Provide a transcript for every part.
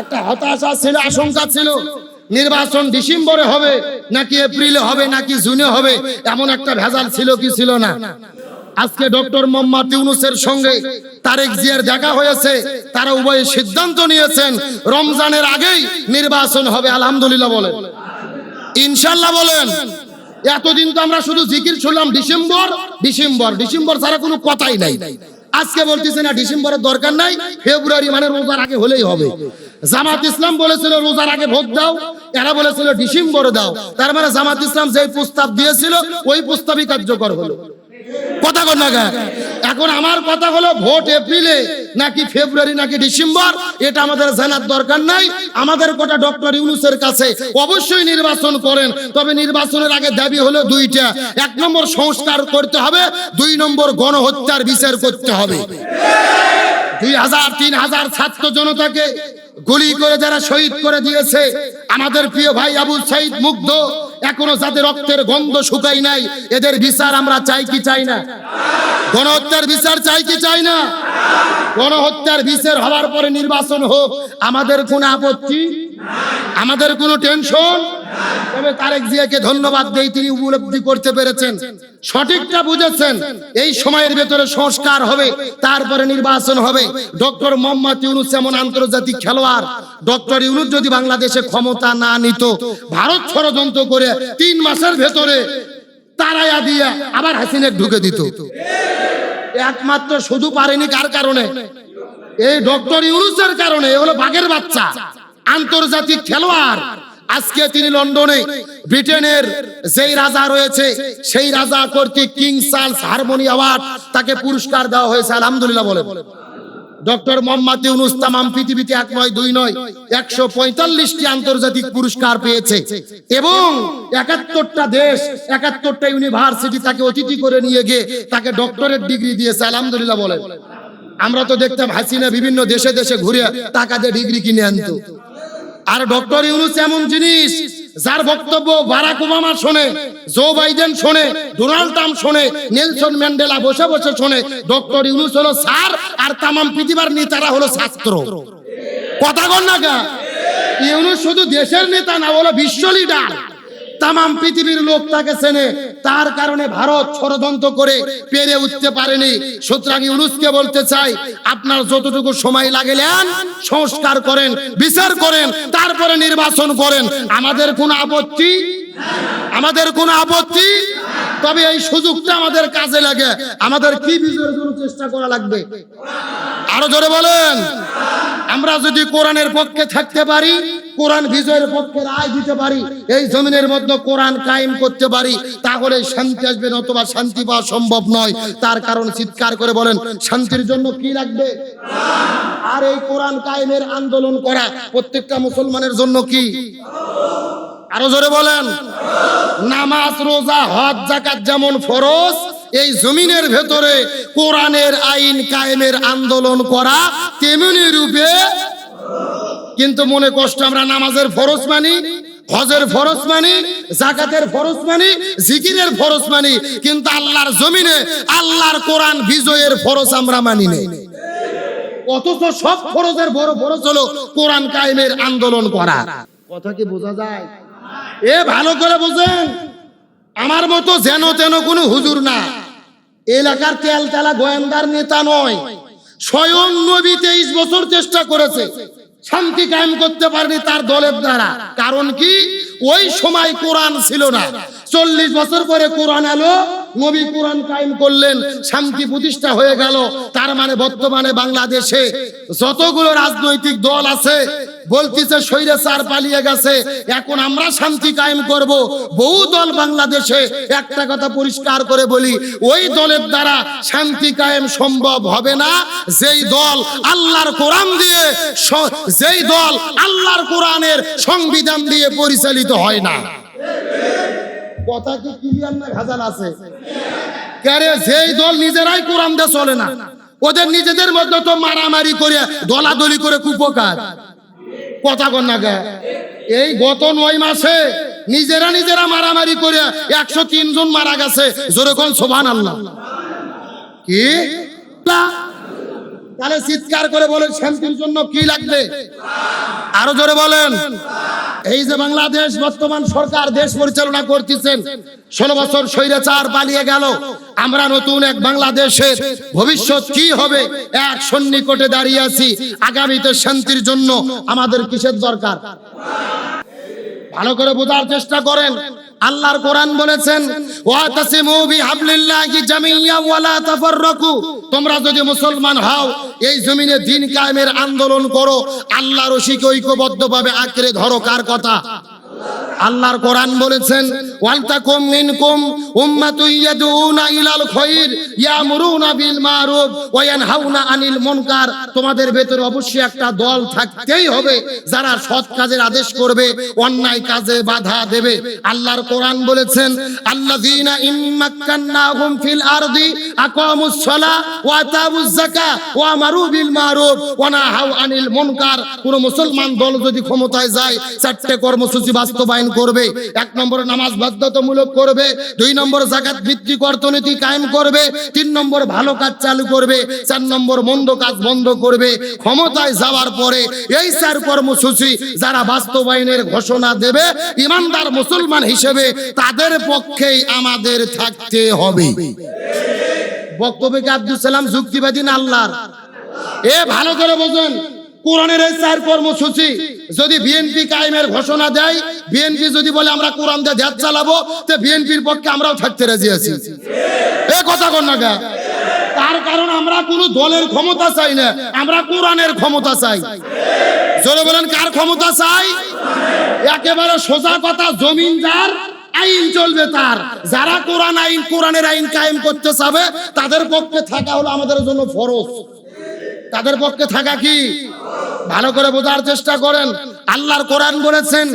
একটা হতাশা ছিল, আশঙ্কা ছিল। নির্বাচন ডিসেম্বরে হবে, নাকি এপ্রিলে হবে, নাকি জুনে হবে, এমন একটা ভেজাল ছিল কি ছিল না। আজকে ডক্টর মোহাম্মদ ইউনুসের সঙ্গে তারেক জিয়ার দেখা হয়েছে, তারা উভয়ে সিদ্ধান্ত নিয়েছেন, রমজানের আগেই নির্বাচন হবে, আলহামদুলিল্লাহ বলেন। ইনশাল্লাহ বলেন। এতদিন তো আমরা শুধু জিকির শুনলাম, ডিসেম্বর ডিসেম্বর ডিসেম্বর ছাড়া কোনো কথাই নাই। আজকে বলতেছে না, ডিসেম্বরের দরকার নাই, ফেব্রুয়ারি মানে রোজার আগে হলেই হবে। জামাত ইসলাম বলেছিল, রোজার আগে ভোট দাও, এরা বলেছিল, ডিসেম্বরে দাও। তার মানে জামাত ইসলাম যে প্রস্তাব দিয়েছিল, ওই প্রস্তাবই কার্যকর হলো। কথা কর না? এখন আমার কথা হলো ভোট এপ্রিলে নাকি ফেব্রুয়ারি নাকি ডিসেম্বর, এটা আমাদের জানার দরকার নাই। আমাদের কথা ডক্টর ইউনুসের কাছে অবশ্যই নির্বাচন করেন, তবে নির্বাচনের আগে দাবি হলো দুইটা। এক নম্বর সংস্কার করতে হবে, দুই নম্বর গণহত্যার বিচার করতে হবে। দুই হাজার, তিন হাজার ছাত্র জনতাকে গুলি করে যারা শহীদ করে দিয়েছে, আমাদের প্রিয় ভাই আবু সাইদ মুগ্ধ এখনও যাদের রক্তের গন্ধ শুকাই নাই, এদের বিচার আমরা চাই কি চাই না? গণহত্যার বিচার চাই কি চাই না? গণহত্যার বিচার হওয়ার পরে নির্বাচন হোক, আমাদের কোনো আপত্তি? আমাদের কোনো টেনশন? তবে তারেক জিয়াকে ধন্যবাদ দেই, তিনি উপলব্ধি করতে পেরেছেন। সঠিকটা বুঝেছেন, এই সময়ের ভেতরে সংস্কার হবে, তারপরে নির্বাচন হবে। ডক্টর মোহাম্মদ ইউনুস এমন আন্তর্জাতিক খেলোয়াড়, ডক্টর ইউনুস যদি বাংলাদেশে ক্ষমতা না নিত, ভারত ষড়যন্ত্র করে তিন মাসের ভেতরে তারায়া দিয়ে আবার হাসিনে ঢুকে দিত। একমাত্র শুধু পারেনি কার কারণে? এই ডক্টর ইউনুসের কারণে হলো বাঘের বাচ্চা, আন্তর্জাতিক খেলোয়াড়। আজকে তিনি লন্ডনে, ব্রিটেনের যেই রাজা রয়েছে, সেই রাজা কর্তৃক কিং চার্লস হারমোনি অ্যাওয়ার্ড তাকে পুরস্কার দেওয়া হয়েছে, আলহামদুলিল্লাহ বলে ডক্টর মোহাম্মদ ইউনুস তামাম পৃথিবীতে এক নয়, দুই নয়, একশো পঁয়তাল্লিশটি আন্তর্জাতিক পুরস্কার পেয়েছে এবং একাত্তরটা দেশ, একাত্তরটা ইউনিভার্সিটি তাকে অতিথি করে নিয়ে গিয়ে তাকে ডক্টরেট ডিগ্রি দিয়েছে, আলহামদুলিল্লাহ বলে আমরা তো দেখতাম হাসিনা বিভিন্ন দেশে দেশে ঘুরে টাকা দিয়ে ডিগ্রি কিনে আনতো। আর ডক্টর ইউনুস এমন জিনিস যার বক্তব্য বারাক ওবামা শোনে, জো বাইডেন শোনে, ডোনাল্ড ট্রাম্প শোনে, নেলসন ম্যান্ডেলা বসে বসে শোনে, ডক্টর ইউনুস হলো স্যার আর তামাম পৃথিবীর নেতারা হলো ছাত্র। কথা কর না ইউনুস শুধু দেশের নেতা না হলো বিশ্ব লিডার তামাম পৃথিবীর লোক তাকে চেনে। তার কারণে ভারত ষড়যন্ত্র করে পেরে উঠতে পারেনি। সুতরাং ইউনুসকে বলতে চাই, আপনার যতটুকু সময় লাগেলেন সংস্কার করেন, বিচার করেন, তারপরে নির্বাচন করেন। আমাদের কোনো আপত্তি? আমাদের কোনো আপত্তি? তবে এই সুযোগটা আমাদের কাজে লাগে। আমাদের কি বিজয়ের জন্য চেষ্টা করা লাগবে? আরও জোরে বলেন। আমরা যদি কোরআনের পক্ষে থাকতে পারি, কোরআন বিজয়ের পক্ষে রায় দিতে পারি, এই জমিনের মধ্যে কোরআন কায়েম করতে পারি, তাহলে শান্তি আসবে অথবা শান্তি পাওয়া সম্ভব নয়। তার কারণ চিৎকার করে বলেন, শান্তির জন্য কি লাগবে? আর এই কোরআন কায়েমের আন্দোলন করা প্রত্যেকটা মুসলমানের জন্য কি? আরও জোরে বলেন, নামাজ, রোজা, হজ জাকাত যেমন ফরজ এই জমিনের ভেতরে কোরআনের আইন কায়েমের আন্দোলন করা তেমনি রূপে, কিন্তু মনে কষ্ট আমরা নামাজের ফরজ মানি, হজের ফরজ মানি জাকাতের ফরজ মানি, জিকিরের ফরজ মানি, কিন্তু আল্লাহর জমিনে আল্লাহর কোরআন বিজয়ের ফরজ আমরা মানি নেই। অথচ সব ফরজের বড় ফরজ হলো কোরআন কায়েমের আন্দোলন করা। কথা কি বোঝা যায়? এ ভালো করে বোঝেন। আমার মতো যেন তেন কোনো হুজুর না। এলাকার তেল তেলা গোয়েন্দার নেতা নয়, স্বয়ং নবী তেইশ বছর চেষ্টা করেছে, শান্তি কায়েম করতে পারেনি তার দলের দ্বারা। কারণ কি? ওই সময় কোরআন ছিল না। চল্লিশ বছর পরে কোরআন এলো, নবী কোরআন কায়েম করলেন, শান্তি প্রতিষ্ঠা হয়ে গেল। তার মানে বর্তমানে বাংলাদেশে যতগুলো রাজনৈতিক দল আছে বলতেছে সৈরে চার পালিয়ে গেছে। এখন আমরা শান্তি কায়েম করব। বহু দল বাংলাদেশে একটা কথা পরিষ্কার করে বলি, ওই দলের দ্বারা শান্তি কায়েম সম্ভব হবে না। যেই দল আল্লাহর কোরআন দিয়ে যেই দল আল্লাহর কোরআনের সংবিধান দিয়ে পরিচালিত হয় না। কথা কি ক্লিয়ার না ভেজাল আছে? কারে, যেই দল নিজেরাই কোরআন দিয়ে চলে না, ওদের নিজেদের মধ্যে তো মারামারি করে, দলাদলি করে কুপকার। কথা কন না গে। এই গত নয় মাসে নিজেরা নিজেরা মারামারি করে একশো তিনজন মারা গেছে। যেরকম সোভান আল্লাহ কি? তাহলে চিৎকার করে বলে শান্তির জন্য কি লাগবে? আরও জোরে বলেন। এই যে বাংলাদেশ বর্তমান সরকার দেশ পরিচালনা করতেছেন, ষোলো বছর স্বৈরাচার পালিয়ে গেল। আমরা নতুন এক বাংলাদেশের ভবিষ্যৎ কি হবে? এক সন্নিকটে দাঁড়িয়ে আছি। আগামীতে শান্তির জন্য আমাদের কিসের দরকার? ভালো করে বোঝার চেষ্টা করেন। আল্লাহর কোরআন বলেছেন তোমরা যদি মুসলমান হও, এই জমিনে দিন কায়েমের আন্দোলন করো, আল্লাহর রশিকে ঐক্যবদ্ধভাবে আঁকড়ে ধরো, কার কথা? আল্লাহর কোরআন বলেছেন, ওয়ালতাকুম মিনকুম ইলাল খায়র ইয়ামুরুনা বিল মারুফ ওয়া ইয়ানহাউনা আনিল মুনকার। তোমাদের ভেতরে অবশ্যই একটা দল থাকতেই হবে, যারা সৎ কাজের আদেশ করবে, অন্যায় কাজে বাধা দেবে। আল্লাহর কোরআন বলেছেন, আল্লাযীনা ইম্মাক্কান্নাহুম ফিল আরদি ওয়া ওয়া বিল মারুফ ওয়া নাহাউ আনিল মুনকার। কোন মুসলমান দল যদি ক্ষমতায় যায়, চারটে কর্মসূচি বাস্তবায়ন করবে, এক নম্বর নামাজ বাধ্যতামূলক করবে, দুই নম্বর জাকাত ভিত্তিক অর্থনীতি কায়েম করবে, তিন নম্বর ভালো কাজ চালু করবে, চার নম্বর মন্দ কাজ বন্ধ করবে। ক্ষমতায় যাওয়ার পরে এই চার কর্মসূচি যারা বাস্তবায়নের ঘোষণা দেবে, ইমানদার মুসলমান হিসেবে তাদের পক্ষেই আমাদের থাকতে হবে। বক্তব্যকে আব্দুল সালাম যুক্তিবাদী না আল্লাহর? এ ভালো করে বোঝেন। কোরআনের এই চার কর্মসূচি যদি বিএনপি কায়েমের ঘোষণা দেয়, বিএনপি যদি বলে আমরা কোরআন দিয়ে দেশ চালাবো, তো বিএনপির পক্ষে আমরাও থাকতে রাজি আছি। এ কথা কর না। তার কারণ আমরা কোনো দলের ক্ষমতা চাই না, আমরা কোরআনের ক্ষমতা চাই। জোরে বলেন, কার ক্ষমতা চাই? একেবারে সোজা কথা জমিন যার আইন চলবে তার। যারা কোরআন আইন, কোরআনের আইন কায়েম করতে চাবে, তাদের পক্ষে থাকা হলো আমাদের জন্য ফরজ। তাদের পক্ষে থাকা কি? ভালো করে বোঝার চেষ্টা করেন। আল্লাহর কোরআন বলেছেন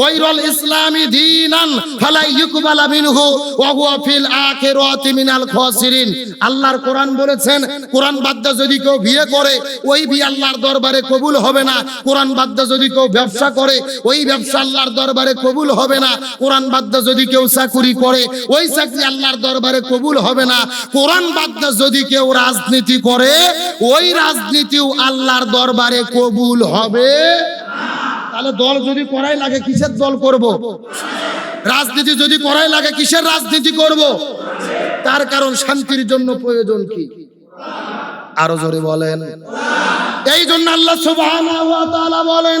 গায়রুল ইসলামি দীনান ফালা ইউকবালা মিনহু ওয়া হুয়া ফিল আখিরাতি মিনাল খাসিরিন। আল্লাহর কোরআন বলেছেন, কোরআন বাদ্দা যদি কেউ বিয়ে করে, ওই বিয়ে আল্লাহর দরবারে কবুল হবে না। কোরআন বাদ্দা যদি কেউ ব্যবসা করে, ওই ব্যবসা আল্লাহর দরবারে কবুল হবে না। কোরআন বাদ্দা যদি কেউ চাকুরি করে, ওই চাকরি আল্লাহর দরবারে কবুল হবে না। কোরআন বাদ্দা যদি কেউ রাজনীতি করে, ওই রাজনীতিও আল্লাহর দরবারে কবুল হবে তাহলে দল যদি করাই লাগে, কিসের দল করব? রাজনীতি যদি করাই লাগে, কিসের রাজনীতি করব? তার কারণ শান্তির জন্য প্রয়োজন কি? আরও জোরে বলেন। এই জন্য আল্লাহ সুবহানাহু ওয়া তাআলা বলেন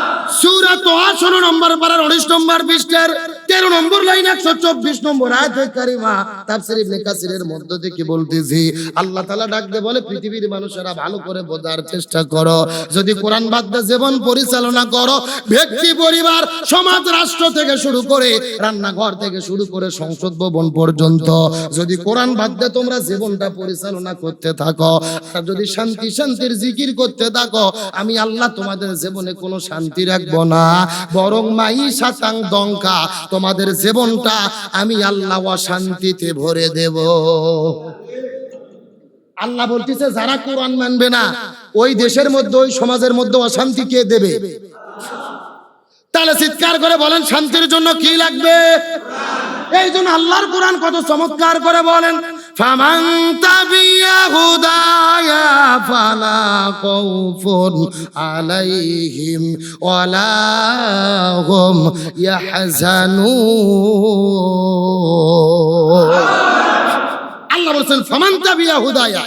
জীবন পরিচালনা করো, ব্যক্তি, পরিবার, সমাজ, রাষ্ট্র থেকে শুরু করে, রান্নাঘর থেকে শুরু করে সংসদ ভবন পর্যন্ত, যদি কোরআন বাদ্যে তোমরা জীবনটা পরিচালনা করতে থাকো যদি শান্তি, শান্তির জিকির করতে থাকো, আমি আল্লাহ তোমাদের জীবনে কোনো শান্তি রাখব না। বরং মাই সাতাং দঙ্কা, তোমাদের জীবনটা আমি আল্লাহ অশান্তিতে ভরে দেব। আল্লাহ বলতেছে, যারা কোরআন মানবে না, ওই দেশের মধ্যে, ওই সমাজের মধ্যে অশান্তি কে দেবে? তাহলে চিৎকার করে বলেন, শান্তির জন্য কি লাগবে? এই জন্য আল্লাহর কোরআন কত চমৎকার করে বলেন হুদায়া ফালা আলাইহিম আল্লাহ বলছেন, ফামান তাবিয়া হুদায়া,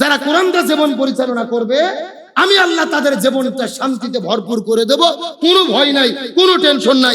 যারা কোরআন দিয়ে জীবন পরিচালনা করবে, আমি আল্লাহ তাদের জীবনটা শান্তিতে ভরপুর করে দেব। কোনো ভয় নাই, কোনো টেনশন নাই।